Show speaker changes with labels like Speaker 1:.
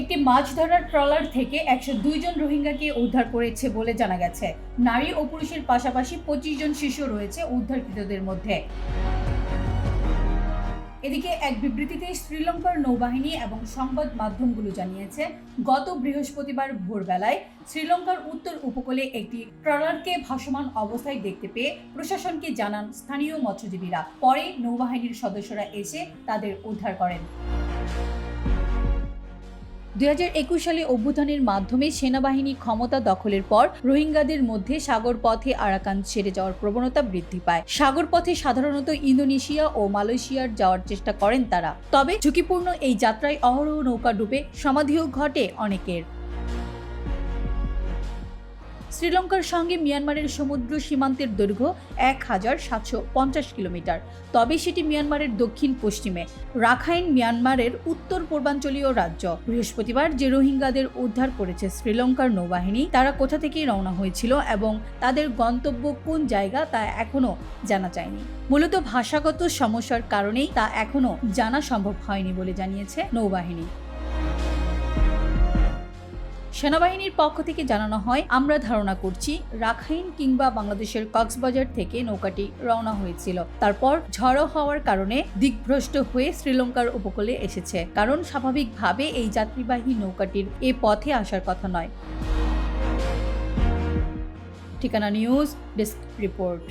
Speaker 1: একটি মাছ ধরার ট্রলার থেকে একশো জন রোহিঙ্গাকে উদ্ধার করেছে বলে জানা গেছে। নারী ও পুরুষের পাশাপাশি পঁচিশ জন শিশু রয়েছে উদ্ধারকৃতদের মধ্যে। এদিকে এক বিবৃতিতে শ্রীলঙ্কার নৌবাহিনী এবং সংবাদ মাধ্যমগুলো জানিয়েছে, গত বৃহস্পতিবার ভোরবেলায় শ্রীলঙ্কার উত্তর উপকূলে একটি ট্রলারকে ভাসমান অবস্থায় দেখতে পেয়ে প্রশাসনকে জানান স্থানীয় মৎস্যজীবীরা। পরে নৌবাহিনীর সদস্যরা এসে তাদের উদ্ধার করেন। দুই হাজার একুশ সালে অভ্যুত্থানের মাধ্যমে সেনাবাহিনী ক্ষমতা দখলের পর রোহিঙ্গাদের মধ্যে সাগর পথে আরাকান ছেড়ে যাওয়ার প্রবণতা বৃদ্ধি পায়। সাগর পথে সাধারণত ইন্দোনেশিয়া ও মালয়েশিয়ার যাওয়ার চেষ্টা করেন তারা। তবে ঝুঁকিপূর্ণ এই যাত্রায় অহরহ নৌকা ডুবে সমাধিও ঘটে অনেকের। শ্রীলঙ্কার সঙ্গে মিয়ানমারের সমুদ্র সীমান্তের দৈর্ঘ্য এক হাজার সাতশো পঞ্চাশ কিলোমিটার। তবে সেটি মিয়ানমারের দক্ষিণ পশ্চিমে। রাখাইন মিয়ানমারের উত্তর পূর্বাঞ্চলীয় রাজ্য। বৃহস্পতিবার যে রোহিঙ্গাদের উদ্ধার করেছে শ্রীলঙ্কার নৌবাহিনী, তারা কোথা থেকে রওনা হয়েছিল এবং তাদের গন্তব্য কোন জায়গা তা এখনও জানা যায়নি। মূলত ভাষাগত সমস্যার কারণেই তা এখনও জানা সম্ভব হয়নি বলে জানিয়েছে নৌবাহিনী। সেনাবাহিনীর পক্ষ থেকে জানানো হয়, আমরা ধারণা করছি রাখাইন কিংবা বাংলাদেশের কক্সবাজার থেকে নৌকাটি রওনা হয়েছিল। তারপর ঝড়ো হওয়ার কারণে দিকভ্রষ্ট হয়ে শ্রীলঙ্কার উপকূলে এসেছে। কারণ স্বাভাবিকভাবে এই যাত্রীবাহী নৌকাটির এ পথে আসার কথা নয়। ঠিকানা নিউজ ডেস্ক রিপোর্ট।